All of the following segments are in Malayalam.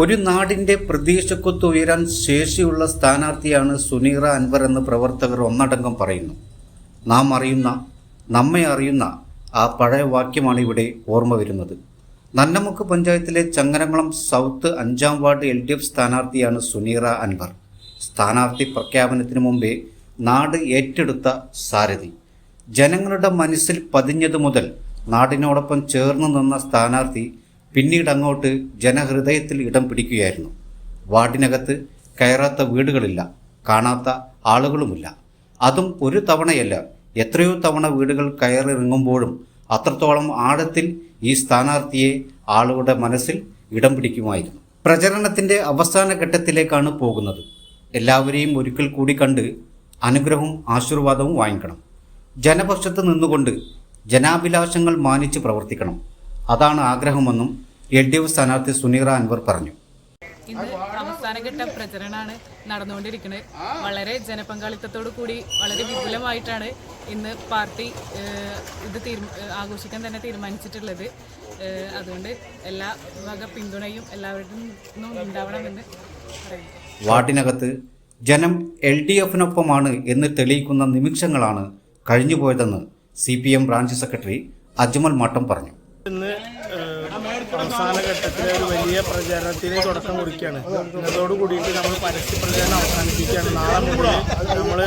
ഒരു നാടിന്റെ പ്രതീക്ഷക്കൊത്ത് ഉയരാൻ ശേഷിയുള്ള സ്ഥാനാർത്ഥിയാണ് സുനീറ അൻവർ എന്ന് പ്രവർത്തകർ ഒന്നടങ്കം പറയുന്നു. നാം അറിയുന്ന നമ്മെ അറിയുന്ന ആ പഴയ വാക്യമാണ് ഇവിടെ ഓർമ്മ വരുന്നത്. നന്നമുക്ക് പഞ്ചായത്തിലെ ചങ്ങരംകുളം സൗത്ത് അഞ്ചാം വാർഡ് എൽ ഡി എഫ് സ്ഥാനാർത്ഥിയാണ് സുനീറ അൻവർ. സ്ഥാനാർത്ഥി പ്രഖ്യാപനത്തിന് മുമ്പേ നാട് ഏറ്റെടുത്ത സാരഥി. ജനങ്ങളുടെ മനസ്സിൽ പതിഞ്ഞതു മുതൽ നാടിനോടൊപ്പം ചേർന്ന് നിന്ന സ്ഥാനാർത്ഥി പിന്നീട് അങ്ങോട്ട് ജനഹൃദയത്തിൽ ഇടം പിടിക്കുകയായിരുന്നു. വാർഡിനകത്ത് കയറാത്ത വീടുകളില്ല കാണാത്ത ആളുകളുമില്ല. അതും ഒരു തവണയല്ല എത്രയോ തവണ വീടുകൾ കയറിറങ്ങുമ്പോഴും അത്രത്തോളം ആഴത്തിൽ ഈ സ്ഥാനാർത്ഥിയെ ആളുകളുടെ മനസ്സിൽ ഇടം പിടിക്കുമായിരുന്നു. പ്രചരണത്തിന്റെ അവസാന ഘട്ടത്തിലേക്കാണ് പോകുന്നത്. എല്ലാവരെയും ഒരിക്കൽ കൂടി കണ്ട് അനുഗ്രഹവും ആശീർവാദവും വാങ്ങിക്കണം. ജനപക്ഷത്ത് നിന്നുകൊണ്ട് ജനാഭിലാഷങ്ങൾ മാനിച്ച് പ്രവർത്തിക്കണം. അതാണ് ആഗ്രഹമെന്നും എൽ ഡി എഫ് സ്ഥാനാർത്ഥി സുനീറ അൻവർ പറഞ്ഞു. ഇന്ന് അവസാനഘട്ട പ്രചരണമാണ് നടന്നുകൊണ്ടിരിക്കുന്നത് വളരെ ജനപങ്കാളിത്തത്തോടു കൂടി വളരെ വിപുലമായിട്ടാണ് ഇന്ന് പാർട്ടി ഇത് ആഘോഷിക്കാൻ തന്നെ തീരുമാനിച്ചിട്ടുള്ളത്. അതുകൊണ്ട് എല്ലാ വക പിന്തുണയും എല്ലാവരുടെ നിന്നും ഉണ്ടാവണമെന്ന് വാർഡിനകത്ത് ജനം എൽ ഡി എഫിനൊപ്പമാണ് എന്ന് തെളിയിക്കുന്ന നിമിഷങ്ങളാണ് കഴിഞ്ഞുപോയതെന്ന് C P M branch secretary Ajmal Mattam പറഞ്ഞു. ഇന്ന് അവസാന ഘട്ടത്തിലെ ഒരു വലിയ പ്രചാരണത്തിന് തുടക്കം കുറിക്കുകയാണ്. ഇന്നതോട് കൂടിയിട്ട് നമ്മൾ പരസ്യ പ്രചാരണം അവസാനിപ്പിക്കുകയാണ്. നാളെ മുതൽ നമ്മൾ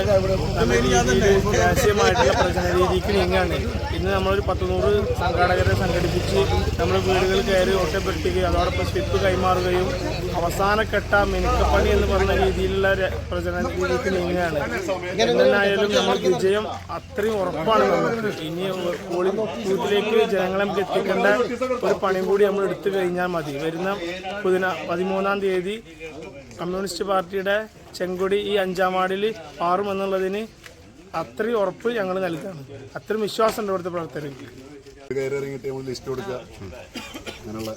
രാഷ്ട്രീയമായിട്ടുള്ള പ്രചരണ രീതിക്ക് നീങ്ങുകയാണ്. ഇന്ന് നമ്മളൊരു പത്ത് നൂറ് സംഘാടകരെ സംഘടിപ്പിച്ച് നമ്മൾ വീടുകൾ കയറി ഒറ്റപ്പെടുത്തുകയും അതോടൊപ്പം സ്ലിപ്പ് കൈമാറുകയും അവസാനഘട്ട മിനുക്കപ്പണി എന്ന് പറഞ്ഞ രീതിയിലുള്ള പ്രചരണ രീതിക്ക് നീങ്ങുകയാണ്. എന്തായാലും നമ്മൾ വിജയം അത്രയും ഉറപ്പാണ് നമുക്ക്. ഇനി പോളിംഗ് ബൂത്തിലേക്ക് ജനങ്ങളെ നമുക്ക് എത്തിക്കേണ്ട ഒരു പണിയും കൂടി നമ്മൾ എടുത്തു കഴിഞ്ഞാൽ മതി. വരുന്ന പുതിന പതിമൂന്നാം തീയതി കമ്മ്യൂണിസ്റ്റ് പാർട്ടിയുടെ ചെങ്കൊടി ഈ അഞ്ചാം വാർഡിൽ മാറുമെന്നുള്ളതിന് അത്രയും ഉറപ്പ് ഞങ്ങൾ നൽകുകയാണ് അത്രയും വിശ്വാസമുണ്ട് ഇവിടുത്തെ പ്രവർത്തകർക്ക്. നമ്മൾ ലിസ്റ്റ് കൊടുക്കുക. അങ്ങനെയുള്ള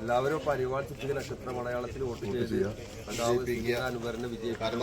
എല്ലാവരും പരിപാടി ചുറ്റിക നക്ഷത്ര മലയാളത്തിൽ വോട്ട് ചെയ്ത് അനുവരനെ വിജയിക്കാനും